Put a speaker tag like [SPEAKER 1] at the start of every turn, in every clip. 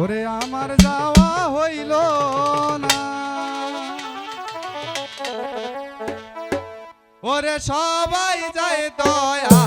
[SPEAKER 1] ওরে আমার যাওয়া হইল না। ওরে সবাই যায় দয়া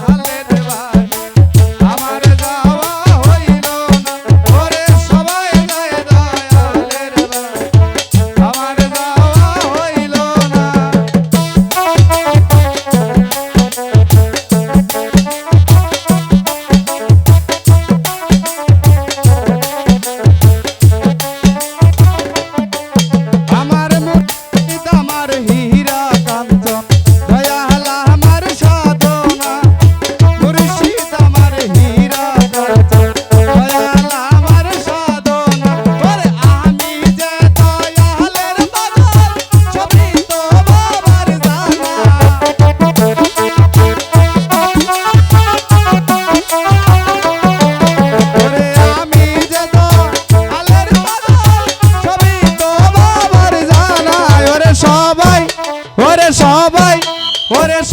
[SPEAKER 1] What is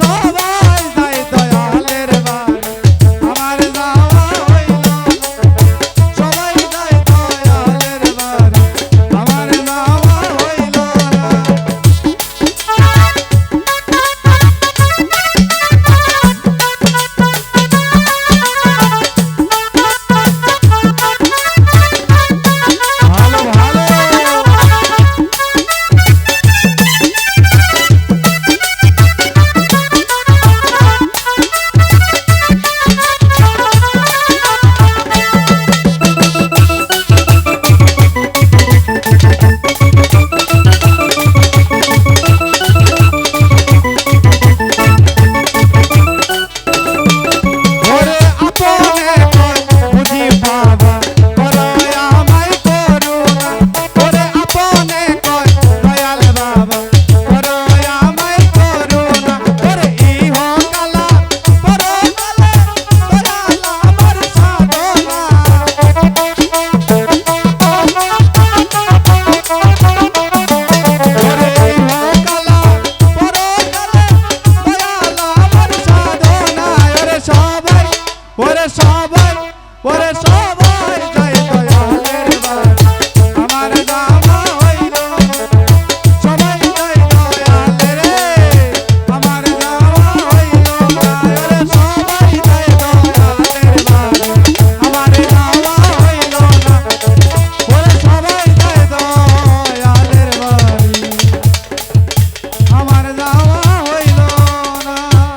[SPEAKER 1] Sava